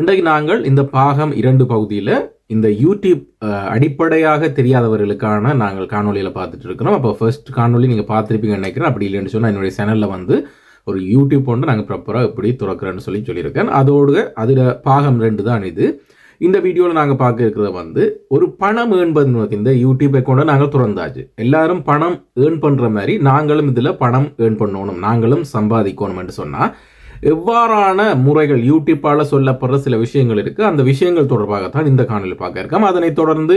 இன்றைக்கு நாங்கள் இந்த பாகம் இரண்டு பகுதியில் இந்த யூடியூப் அடிப்படையாக தெரியாதவர்களுக்கான நாங்கள் காணொலியில் பார்த்துட்டு இருக்கிறோம். அப்போ ஃபர்ஸ்ட் காணொலி நீங்கள் பார்த்துருப்பீங்கன்னு நினைக்கிறேன். அப்படி இல்லைன்னு சொன்னால் என்னுடைய சேனலில் வந்து ஒரு யூடியூப் ஒன்று நாங்கள் ப்ராப்பராக எப்படி துறக்கிறேன்னு சொல்லி சொல்லியிருக்கேன். அதோடு அதில் பாகம் ரெண்டு தான் இது. இந்த வீடியோவில் நாங்கள் பார்க்க இருக்கிறத வந்து ஒரு பணம் ஏர்ன் நோக்கி இந்த யூடியூப் அக்கௌண்ட்டை நாங்கள் திறந்தாச்சு. எல்லாரும் பணம் ஏர்ன் பண்ணுற மாதிரி நாங்களும் இதில் பணம் ஏர்ன் பண்ணணும். நாங்களும் சம்பாதிக்கணும்னு சொன்னால் எவ்வாறான முறைகள் யூடியூப்பால் சொல்லப்படுற சில விஷயங்கள் இருக்குது அந்த விஷயங்கள் தொடர்பாகத்தான் இந்த காணொலி பார்க்க இருக்கோம். அதனைத் தொடர்ந்து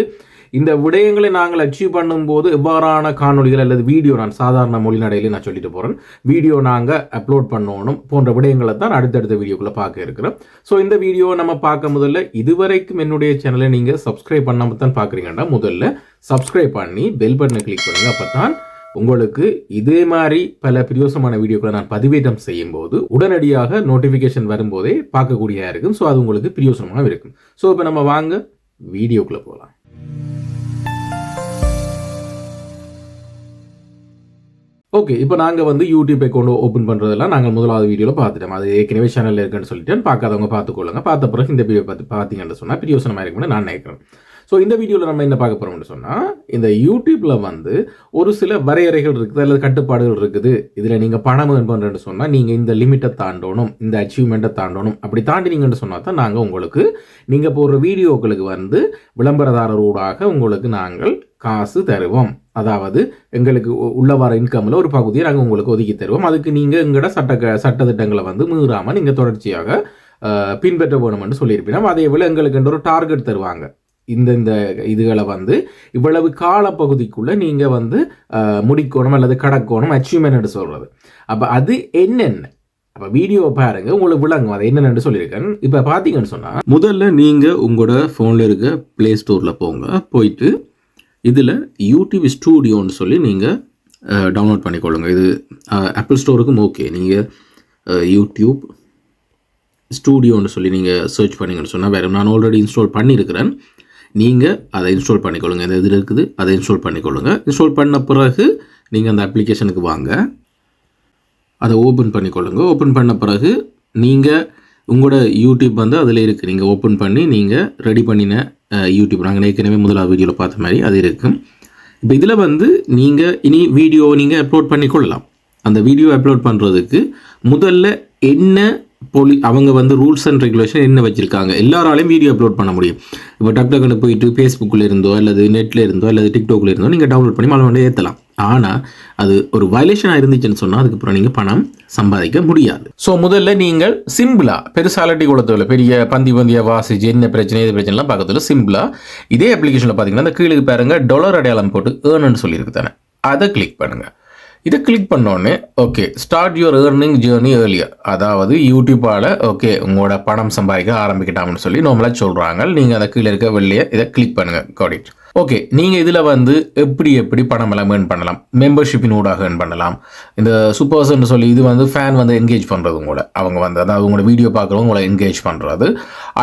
இந்த விடயங்களை நாங்கள் அச்சீவ் பண்ணும்போது எவ்வாறான காணொளிகள் அல்லது வீடியோ நான் சாதாரண மொழிநடையில நான் சொல்லிட்டு போகிறேன் வீடியோ நாங்கள் அப்லோட் பண்ணணும் போன்ற விடயங்களை தான் அடுத்தடுத்த வீடியோக்குள்ளே பார்க்க இருக்கிறோம். ஸோ இந்த வீடியோ நம்ம பார்க்க முதல்ல இதுவரைக்கும் என்னுடைய சேனலை நீங்கள் சப்ஸ்கிரைப் பண்ணாமல் தான் பார்க்குறீங்கன்னா முதல்ல சப்ஸ்கிரைப் பண்ணி பெல் பட்டனை கிளிக் பண்ணுங்கள் அப்போ தான் உங்களுக்கு இதே மாதிரி பல பிரியோசமான வீடியோக்களை நான் பதிவேற்றம் செய்யும் போது உடனடியாக நோட்டிஃபிகேஷன் வரும்போதே பார்க்கக்கூடியதாக இருக்கும். ஸோ அது உங்களுக்கு பிரியோசனமாக இருக்கும். ஸோ இப்போ நம்ம வாங்க வீடியோக்குள்ளே போகலாம். ஓகே இப்போ நாங்கள் வந்து யூடியூப் அக்கௌண்ட் ஓப்பன் பண்ணுறதெல்லாம் நாங்கள் முதலாவது வீடியோவில் பார்த்துட்டோம். அது ஏற்கனவே சேனலில் இருக்குன்னு சொல்லிட்டு பார்க்காதவங்க பார்த்துக்கொள்ளுங்க. பார்த்த பிறகு இந்த வீடியோ பார்த்து பார்த்தீங்கன்னு சொன்னால் பிரியோசனமாக இருக்கும்னு நான் நினைக்கிறேன். ஸோ இந்த வீடியோவில் நம்ம என்ன பார்க்க போகிறோம்னு சொன்னால் இந்த யூடியூப்பில் வந்து ஒரு சில வரையறைகள் இருக்குது அல்லது கட்டுப்பாடுகள் இருக்குது. இதில் நீங்கள் பணம் பண்ணுறேன்னு சொன்னால் நீங்கள் இந்த லிமிட்டை தாண்டணும் இந்த அச்சீவ்மெண்ட்டை தாண்டணும் அப்படி தாண்டினீங்கன்னு சொன்னால் தான் நாங்கள் உங்களுக்கு நீங்கள் போடுற வீடியோக்களுக்கு வந்து விளம்பரதாரரோடாக உங்களுக்கு நாங்கள் காசு தருவோம். அதாவது எங்களுக்கு உ- உள்ள வர இன்கமில் ஒரு பகுதியை நாங்கள் உங்களுக்கு ஒதுக்கி தருவோம். அதுக்கு நீங்கள் எங்களோட சட்ட சட்டத்திட்டங்களை வந்து மீறாமல் நீங்கள் தொடர்ச்சியாக பின்பற்ற வேணும்னு சொல்லியிருப்பீங்க அதே போல் எங்களுக்கு ஒரு டார்கெட் தருவாங்க. இந்த இந்த இதுகளை வந்து இவ்வளவு காலப்பகுதிக்குள்ளே நீங்கள் வந்து முடிக்கணும் அல்லது கடக்கணும் அச்சீவ்மெண்ட் சொல்கிறது அப்போ அது என்னென்ன? அப்போ வீடியோ பாருங்கள் உங்களுக்கு விளங்கும். அது என்னென்னு சொல்லியிருக்கேன். இப்போ பார்த்தீங்கன்னு சொன்னால் முதல்ல நீங்கள் உங்களோட ஃபோனில் இருக்க ப்ளே ஸ்டோரில் போங்க. போயிட்டு இதில் யூடியூப் ஸ்டூடியோன்னு சொல்லி நீங்கள் டவுன்லோட் பண்ணிக்கொள்ளுங்க. இது ஆப்பிள் ஸ்டோருக்கும் ஓகே நீங்கள் யூடியூப் ஸ்டூடியோன்னு சொல்லி நீங்கள் சர்ச் பண்ணிங்கன்னு சொன்னால் வேறு நான் ஆல்ரெடி இன்ஸ்டால் பண்ணியிருக்கிறேன். நீங்கள் அதை இன்ஸ்டால் பண்ணிக்கொள்ளுங்க. இந்த இதில் இருக்குது அதை இன்ஸ்டால் பண்ணிக்கொள்ளுங்க. இன்ஸ்டால் பண்ண பிறகு நீங்கள் அந்த அப்ளிகேஷனுக்கு வாங்க. அதை ஓப்பன் பண்ணிக்கொள்ளுங்க. ஓப்பன் பண்ண பிறகு நீங்கள் உங்களோட யூடியூப் வந்து அதில் இருக்குது நீங்கள் ஓப்பன் பண்ணி நீங்கள் ரெடி பண்ணின யூடியூப் நாங்கள் ஏற்கனவே முதலாவது வீடியோவில் பார்த்த மாதிரி அது இருக்கும் இப்போ இதில் வந்து நீங்கள் இனி வீடியோ நீங்கள் அப்லோட் பண்ணிக்கொள்ளலாம். அந்த வீடியோ அப்லோட் பண்ணுறதுக்கு முதல்ல என்ன போலி அவங்க வந்து ரூல்ஸ் அண்ட் ரெகுலேஷன் என்ன வச்சுருக்காங்க? எல்லாராலையும் வீடியோ அப்லோட் பண்ண முடியும். இப்போ டக் டக்குன்னு போயிட்டு ஃபேஸ்புக்கில் இருந்தோ அல்லது நெட்டில் இருந்தோ அல்லது டிக்டாக்ல இருந்தோ நீங்கள் டவுன்லோட் பண்ணி மலை ஏற்றலாம் ஆனால் அது ஒரு வயலேஷனாக இருந்துச்சுன்னு சொன்னால் அதுக்கப்புறம் நீங்கள் பணம் சம்பாதிக்க முடியாது. ஸோ முதல்ல நீங்கள் சிம்பிளாக பெருசாலட்டி குளத்தில் பெரிய பந்தி பந்தியாக வாசிச்சு என்ன பிரச்சனை எது பிரச்சனைலாம் பார்க்கறதுல சிம்பிளாக இதே அப்ளிகேஷனில் பார்த்தீங்கன்னா அந்த கீழே பாருங்கள் டொலர் அடையாளம் போட்டு ஏர்னு சொல்லியிருக்கு தானே. அதை கிளிக் பண்ணுங்கள் இதை கிளிக் பண்ணோடனே okay start your earning journey earlier அதாவது யூடியூப்பால் ஓகே உங்களோட பணம் சம்பாதிக்க ஆரம்பிக்கிட்டாங்கன்னு சொல்லி நம்மளாக சொல்கிறாங்க நீங்கள் அதை கீழே இருக்க வெளியே இதை கிளிக் பண்ணுங்கள் கோடிட் ஓகே நீங்கள் இதில் வந்து எப்படி எப்படி பணம் எல்லாம் ஏர்ன் பண்ணலாம்? மெம்பர்ஷிப்பின் ஊடாக ஏர்ன் பண்ணலாம். இந்த சூப்பர்ஸ்ன்னு சொல்லி இது வந்து ஃபேன் வந்து என்கேஜ் பண்ணுறது உங்களோட அவங்க வந்து அதாவது உங்களோட வீடியோ பார்க்குறவங்க உங்களை என்கேஜ் பண்ணுறது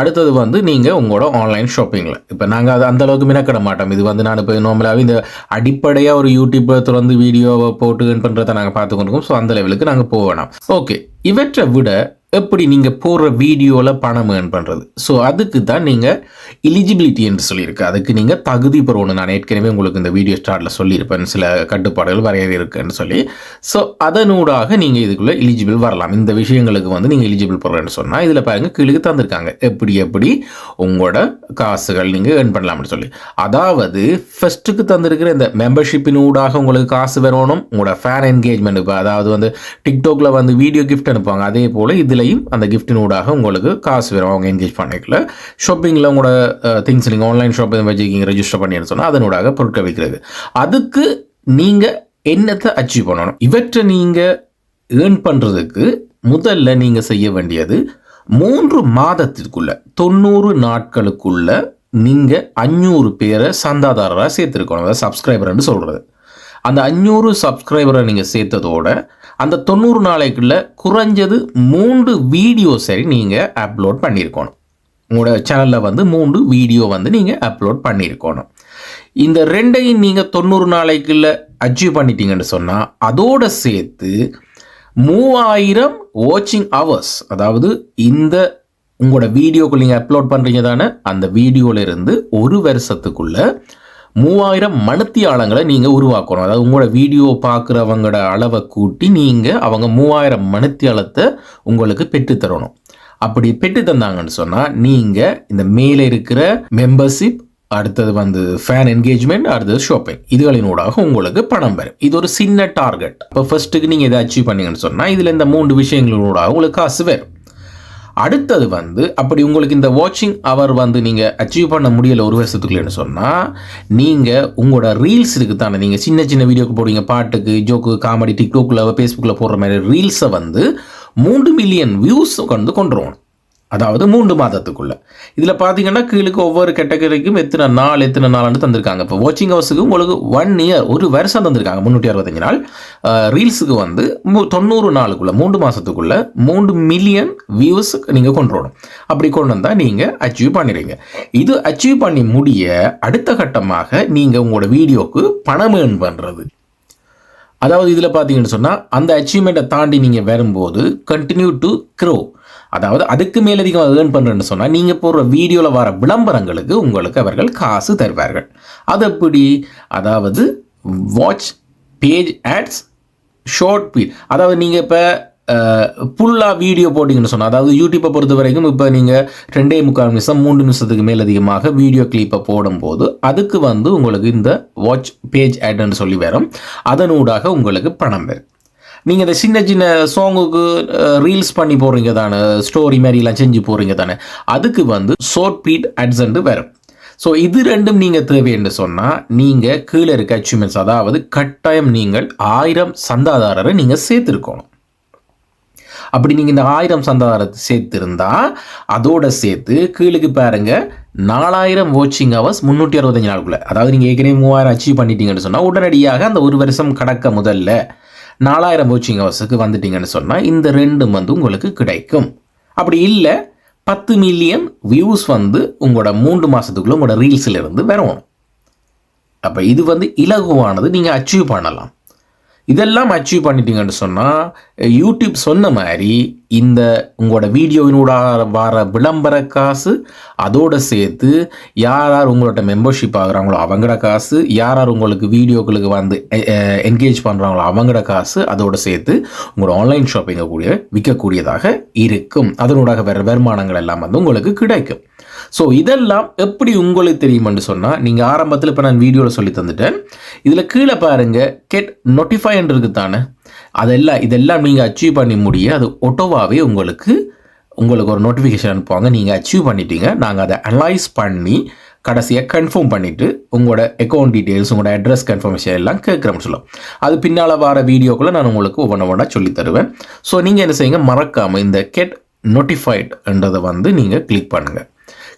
அடுத்தது வந்து நீங்கள் உங்களோட ஆன்லைன் ஷாப்பிங்கில் இப்போ நாங்கள் அது அந்த அளவுக்கு மினக்கிட மாட்டோம். இது வந்து நான் இப்போ நார்மலாகவே இந்த அடிப்படையாக ஒரு யூடியூப்பை தொடர்ந்து வீடியோவை போட்டு ஏர்ன் பண்ணுறதை நாங்கள் பார்த்துக்கொண்டிருக்கோம். ஸோ அந்த லெவலுக்கு நாங்கள் போக வேணாம். ஓகே இவற்றை விட எப்படி நீங்கள் போடுற வீடியோவில் பணம் ஏர்ன் பண்ணுறது ஸோ அதுக்கு தான் நீங்கள் எலிஜிபிலிட்டி என்று சொல்லியிருக்கு. அதுக்கு நீங்கள் தகுதி பெறணும் நான் ஏற்கனவே உங்களுக்கு இந்த வீடியோ ஸ்டார்ட்டில் சொல்லியிருப்பேன். சில கட்டுப்பாடுகள் வரையறை இருக்குன்னு சொல்லி. ஸோ அதனூடாக நீங்கள் இதுக்குள்ளே எலிஜிபிள் வரலாம். இந்த விஷயங்களுக்கு வந்து நீங்கள் எலிஜிபிள் போடுறேன்னு சொன்னால் இதில் பாருங்கள் கீழே தந்திருக்காங்க. எப்படி எப்படி உங்களோட காசுகள் நீங்கள் ஏர்ன் பண்ணலாம்னு சொல்லி. அதாவது ஃபஸ்ட்டுக்கு தந்திருக்கிற இந்த மெம்பர்ஷிப்பின் ஊடாக உங்களுக்கு காசு வரணும் உங்களோட ஃபேன் என்கேஜ்மெண்ட் இப்போ அதாவது வந்து டிக்டாக்ல வந்து வீடியோ கிஃப்ட் அனுப்புவாங்க அதே போல் இதுலேயும் அந்த கிஃப்டின் ஊடாக உங்களுக்கு காசு வரும். அவங்க என்கேஜ் பண்ணிக்கல. ஷாப்பிங்கில் உங்களோட திங்ஸ் நீங்கள் ஆன்லைன் ஷாப்பிங் வச்சுருக்கீங்க ரெஜிஸ்டர் பண்ணின்னு சொன்னால் அதனூடாக பொருட்கள் விற்கிறது. அதுக்கு நீங்கள் என்னத்தை அச்சீவ் பண்ணணும்? இவற்றை நீங்கள் ஏர்ன் பண்ணுறதுக்கு முதல்ல நீங்கள் செய்ய வேண்டியது மூன்று மாதத்திற்குள்ள தொண்ணூறு நாட்களுக்குள்ள நீங்கள் அஞ்சூறு பேரை சந்தாதாரராக சேர்த்துருக்கணும். அதாவது சப்ஸ்கிரைபர்னு சொல்கிறது அந்த அஞ்சூறு சப்ஸ்கிரைபரை நீங்கள் சேர்த்ததோட அந்த தொண்ணூறு நாளைக்குள்ள குறைஞ்சது மூன்று வீடியோ சரி நீங்கள் அப்லோட் பண்ணியிருக்கணும். உங்களோட சேனலில் வந்து மூன்று வீடியோ வந்து நீங்கள் அப்லோட் பண்ணியிருக்கணும். இந்த ரெண்டையும் நீங்கள் தொண்ணூறு நாளைக்குள்ள அச்சீவ் பண்ணிட்டீங்கன்னு சொன்னால் அதோடு சேர்த்து மூவாயிரம் வாட்சிங் ஹவர்ஸ் அதாவது இந்த உங்களோட வீடியோக்கு நீங்கள் அப்லோட் பண்ணுறீங்க தானே அந்த வீடியோல இருந்து ஒரு வருஷத்துக்குள்ளே மூவாயிரம் மணித்தியாலங்களை நீங்கள் உருவாக்கணும். அதாவது உங்களோட வீடியோ பார்க்குறவங்களோட அளவை கூட்டி நீங்கள் அவங்க மூவாயிரம் மணித்தியாலத்தை உங்களுக்கு பெற்றுத்தரணும் அப்படி பெற்று தந்தாங்கன்னு சொன்னால் நீங்கள் இந்த மேலே இருக்கிற மெம்பர்ஷிப் அடுத்தது வந்து ஃபேன் என்கேஜ்மெண்ட் அடுத்தது ஷாப்பிங் இதுகளினூடாக உங்களுக்கு பணம் வரும். இது ஒரு சின்ன டார்கெட் இப்போ ஃபர்ஸ்ட்டுக்கு நீங்கள் இதை அச்சீவ் பண்ணீங்கன்னு சொன்னால் இதில் இந்த மூன்று விஷயங்களினூடாக உங்களுக்கு காசு வரும். அடுத்தது வந்து அப்படி உங்களுக்கு இந்த வாட்சிங் அவர் வந்து நீங்கள் அச்சீவ் பண்ண முடியலை ஒரு வருஷத்துக்குள்ளேன்னு சொன்னால் நீங்கள் உங்களோட ரீல்ஸ் இருக்குது தானே நீங்கள் சின்ன சின்ன வீடியோக்கு போடுவீங்க பாட்டுக்கு ஜோக்கு காமெடி டிக்டோக்கில் ஃபேஸ்புக்கில் போடுற மாதிரி ரீல்ஸை வந்து மூன்று மில்லியன் வியூஸ் கொண்டு கொண்டு அதாவது மூன்று மாதத்துக்குள்ள. இதில் பார்த்தீங்கன்னா கீழுக்கு ஒவ்வொரு கேட்டகரிக்கும் எத்தனை நாள் எத்தனை நாள்னு தந்திருக்காங்க. இப்போ வாட்சிங் ஹவர்ஸுக்கு உங்களுக்கு ஒன் இயர் ஒரு வருஷம் தந்திருக்காங்க முந்நூற்றி அறுபத்தஞ்சு நாள். ரீல்ஸுக்கு வந்து மு- தொண்ணூறு நாளுக்குள்ள மூன்று மாதத்துக்குள்ள மூன்று மில்லியன் வியூஸ் நீங்கள் கொண்டு வரணும். அப்படி கொண்டு வந்தால் நீங்கள் அச்சீவ் பண்ணிடுங்க இது அச்சீவ் பண்ணி முடிய அடுத்த கட்டமாக நீங்கள் உங்களோட வீடியோக்கு பணம் ஏர்ன் பண்ணுறது அதாவது இதில் பார்த்தீங்கன்னு சொன்னால் அந்த அச்சீவ்மெண்ட்டை தாண்டி நீங்கள் வரும்போது கண்டினியூ டு க்ரோ அதாவது அதுக்கு மேலதிகம் ஏர்ன் பண்ணுறேன்னு சொன்னால் நீங்கள் போடுற வீடியோவில் வர விளம்பரங்களுக்கு உங்களுக்கு அவர்கள் காசு தருவார்கள். அது எப்படி? அதாவது watch page ads short feed அதாவது நீங்கள் இப்போ ஃபுல்லாக வீடியோ போட்டிங்கன்னு சொன்னால் அதாவது யூடியூப்பை பொறுத்த வரைக்கும் இப்போ நீங்கள் ரெண்டே முக்கால் நிமிஷம் மூன்று நிமிஷத்துக்கு மேல் அதிகமாக வீடியோ கிளிப்பை போடும்போது அதுக்கு வந்து உங்களுக்கு இந்த வாட்ச் பேஜ் ஆட்னு சொல்லி வரும். அதனூடாக உங்களுக்கு பணம் வரும். நீங்கள் இந்த சின்ன சின்ன சாங்குக்கு ரீல்ஸ் பண்ணி போகிறீங்க தானே ஸ்டோரி மாதிரிலாம் செஞ்சு போகிறீங்க தானே அதுக்கு வந்து ஷோர்ட் பீட் அட்ஸன்ட்டு வரும். ஸோ இது ரெண்டும் நீங்கள் தேவைன்னு சொன்னால் நீங்கள் கீழே இருக்க அச்சீவ்மெண்ட்ஸ் அதாவது கட்டாயம் நீங்கள் ஆயிரம் சந்தாதாரரை நீங்கள் சேர்த்துருக்கணும். அப்படி நீங்கள் இந்த ஆயிரம் சந்தாதாரத்தை சேர்த்துருந்தா அதோட சேர்த்து கீழுக்கு பாருங்க நாலாயிரம் வாட்சிங் ஹவர்ஸ் முந்நூற்றி அறுபத்தஞ்சு நாளுக்குள்ளே. அதாவது நீங்கள் ஏற்கனவே மூவாயிரம் அச்சீவ் பண்ணிட்டீங்கன்னு சொன்னால் உடனடியாக அந்த ஒரு வருஷம் கடக்க முதல்ல நாலாயிரம் கோச்சிங் ஹவர்ஸுக்கு வந்துட்டீங்கன்னு சொன்னால் இந்த ரெண்டும் வந்து உங்களுக்கு கிடைக்கும். அப்படி இல்லை பத்து மில்லியன் வியூஸ் வந்து உங்களோட மூன்று மாதத்துக்குள்ளே உங்களோட ரீல்ஸில் இருந்து வரணும். அப்போ இது வந்து இலகுவானது நீங்கள் அச்சீவ் பண்ணலாம். இதெல்லாம் அச்சீவ் பண்ணிட்டீங்கன்னு சொன்னால் யூடியூப் சொன்ன மாதிரி இந்த உங்களோட வீடியோவினூட வர விளம்பர காசு அதோடு சேர்த்து யார் யார் உங்களோட மெம்பர்ஷிப் ஆகுறாங்களோ அவங்களோட காசு யார் யார் உங்களுக்கு வீடியோக்களுக்கு வந்து என்கேஜ் பண்ணுறாங்களோ அவங்களோட காசு அதோடு சேர்த்து உங்களோட ஆன்லைன் ஷாப்பிங்கை கூடிய விற்கக்கூடியதாக இருக்கும். அதனூடாக வேறு வருமானங்கள் எல்லாம் வந்து உங்களுக்கு கிடைக்கும். ஸோ இதெல்லாம் எப்படி உங்களுக்கு தெரியுமென்று சொன்னால் நீங்கள் ஆரம்பத்தில் இப்போ நான் வீடியோவில் சொல்லி தந்துட்டேன். இதில் கீழே பாருங்கள் கெட் நோட்டிஃபைன் தானே? அதெல்லாம் இதெல்லாம் நீங்கள் அச்சீவ் பண்ணி முடிய அது ஒட்டோவாகவே உங்களுக்கு உங்களுக்கு ஒரு நோட்டிஃபிகேஷன் அனுப்புவாங்க. நீங்கள் அச்சீவ் பண்ணிட்டீங்க. நாங்கள் அதை அனலைஸ் பண்ணி கடைசியாக கன்ஃபார்ம் பண்ணிவிட்டு உங்களோட அக்கௌண்ட் டீட்டெயில்ஸ் உங்களோட அட்ரஸ் கன்ஃபர்மேஷன் எல்லாம் கேட்குறோம்னு சொல்லும் அது பின்னால் வர வீடியோக்குள்ளே நான் உங்களுக்கு ஒவ்வொன்று ஒன்றா சொல்லி தருவேன். ஸோ நீங்கள் என்ன செய்யுங்க மறக்காமல் இந்த கெட் நோட்டிஃபைட்ன்றதை வந்து நீங்கள் கிளிக் பண்ணுங்கள்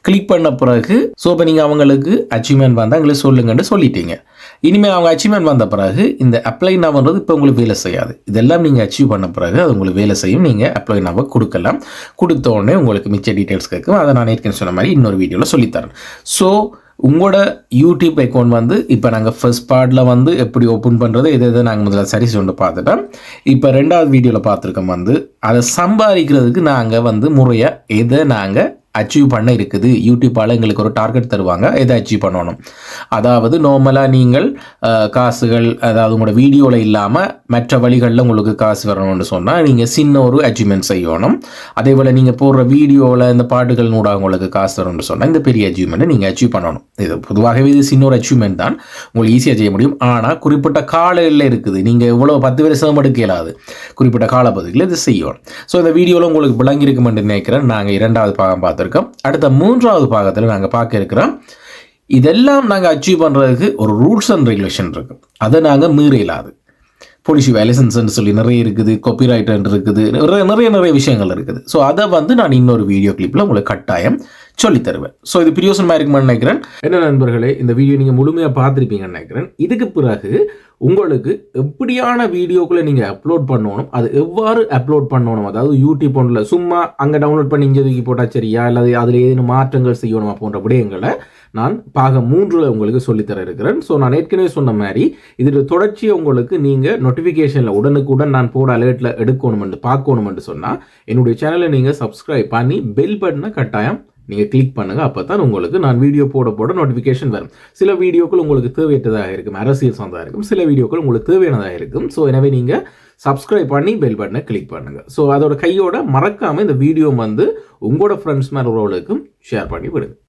கிளிக் பண்ண பிறகு ஸோ இப்போ நீங்கள் அவங்களுக்கு அச்சீவ்மெண்ட் வந்தால் எங்களுக்கு சொல்லுங்கன்னு சொல்லிட்டீங்க. இனிமேல் அவங்க அச்சீவ்மெண்ட் வந்த பிறகு இந்த அப்ளை நவன்றது இப்போ உங்களுக்கு வேலை செய்யாது. இதெல்லாம் நீங்கள் அச்சீவ் பண்ண பிறகு அது உங்களுக்கு வேலை செய்யும். நீங்கள் அப்ளை நவ கொடுக்கலாம். கொடுத்த உடனே உங்களுக்கு மிச்ச டீட்டெயில்ஸ் கேட்கும் அதை நான் ஏற்கனவே சொன்ன மாதிரி இன்னொரு வீடியோவில் சொல்லித்தரேன். ஸோ உங்களோட யூடியூப் அக்கௌண்ட் வந்து இப்போ நாங்கள் ஃபர்ஸ்ட் பார்ட்டில் வந்து எப்படி ஓப்பன் பண்ணுறது எதை எதை நாங்கள் முதல்ல சரி சொல்லி பார்த்துட்டோம். இப்போ ரெண்டாவது வீடியோவில் பார்த்துருக்கோம் வந்து அதை சம்பாதிக்கிறதுக்கு நாங்கள் வந்து முறையாக எதை நாங்கள் அச்சீவ் பண்ண இருக்குது. யூடியூப்பால் எங்களுக்கு ஒரு டார்கெட் தருவாங்க. எதை அச்சீவ் பண்ணணும்? அதாவது நார்மலாக நீங்கள் காசுகள் அதாவது உங்களோட வீடியோவில் இல்லாமல் மற்ற வழிகளில் உங்களுக்கு காசு வரணும்னு சொன்னால் நீங்கள் சின்ன ஒரு அச்சீவ்மெண்ட் செய்யணும். அதே போல் நீங்கள் போடுற வீடியோவில் இந்த பாட்டுகள் நூடாக உங்களுக்கு காசு வரணும்னு சொன்னால் இந்த பெரிய அச்சீவ்மெண்ட்டை நீங்கள் அச்சீவ் பண்ணணும். இது பொதுவாகவே இது சின்ன ஒரு அச்சீவ்மெண்ட் தான். உங்களுக்கு ஈஸியாக செய்ய முடியும். ஆனால் குறிப்பிட்ட காலையில் இருக்குது. நீங்கள் இவ்வளோ பத்து வருஷம் எடுக்க இயலாது குறிப்பிட்ட காலப்பகுதியில் இது செய்யணும். ஸோ இந்த வீடியோவில் உங்களுக்கு விளங்கியிருக்குமென்று நினைக்கிறேன். நாங்கள் இரண்டாவது பாகம் பார்த்துருக்கோம். அடுத்த மூன்றாவது பாகத்தில் நாங்கள் பார்க்க இருக்கிறோம். இதெல்லாம் நாங்கள் அச்சீவ் பண்ணுறதுக்கு ஒரு ரூல்ஸ் அண்ட் ரெகுலேஷன் இருக்கு. அதை நாங்கள் மீற இயலாது பொலிசி சொல்லி நிறைய இருக்குது காப்பிரைட் இருக்குது நிறைய நிறைய நிறைய விஷயங்கள் இருக்குது. ஸோ அதை வந்து நான் இன்னொரு வீடியோ கிளிப்பில் உங்களுக்கு கட்டாயம் சொல்லி தருவேன் ஸோ இது பிரியோசனமாக இருக்குமான்னு நினைக்கிறேன். என்ன நண்பர்களே இந்த வீடியோ நீங்கள் முழுமையாக பார்த்துருப்பீங்கன்னு நினைக்கிறேன். இதுக்கு பிறகு உங்களுக்கு எப்படியான வீடியோக்குள்ளே நீங்கள் அப்லோட் பண்ணணும் அது எவ்வாறு அப்லோட் பண்ணணும் அதாவது யூடியூப் ஒன்றில் சும்மா அங்கே டவுன்லோட் பண்ணி இங்கே தூக்கி போட்டால் சரியா அல்லது அதில் ஏதேனும் மாற்றங்கள் செய்யணுமா போன்ற விடயங்களை நான் பாக மூன்றில் உங்களுக்கு சொல்லித்தர இருக்கிறேன். ஸோ நான் ஏற்கனவே சொன்ன மாதிரி இதில் தொடர்ச்சியை உங்களுக்கு நீங்கள் நோட்டிஃபிகேஷனில் உடனுக்குடன் நான் போட அலர்ட்டில் எடுக்கணுமென்று பார்க்கணுமென்று சொன்னால் என்னுடைய சேனலை நீங்கள் சப்ஸ்கிரைப் பண்ணி பெல் பட்டனை கட்டாயம் நீங்கள் கிளிக் பண்ணுங்கள் அப்போ தான் உங்களுக்கு நான் வீடியோ போட போட நோட்டிஃபிகேஷன் வரும். சில வீடியோக்கள் உங்களுக்கு தேவையற்றதாக இருக்கும் அரசியல் சார்ந்ததாக இருக்கும் சில வீடியோக்கள் உங்களுக்கு தேவையானதாக இருக்கும். ஸோ எனவே நீங்கள் சப்ஸ்கிரைப் பண்ணி பெல் பட்டனை கிளிக் பண்ணுங்கள் ஸோ அதோட கையோட மறக்காமல் இந்த வீடியோ வந்து உங்களோட ஃப்ரெண்ட்ஸ் மேலே உள்ளவர்களுக்கும் ஷேர் பண்ணி விடுங்க.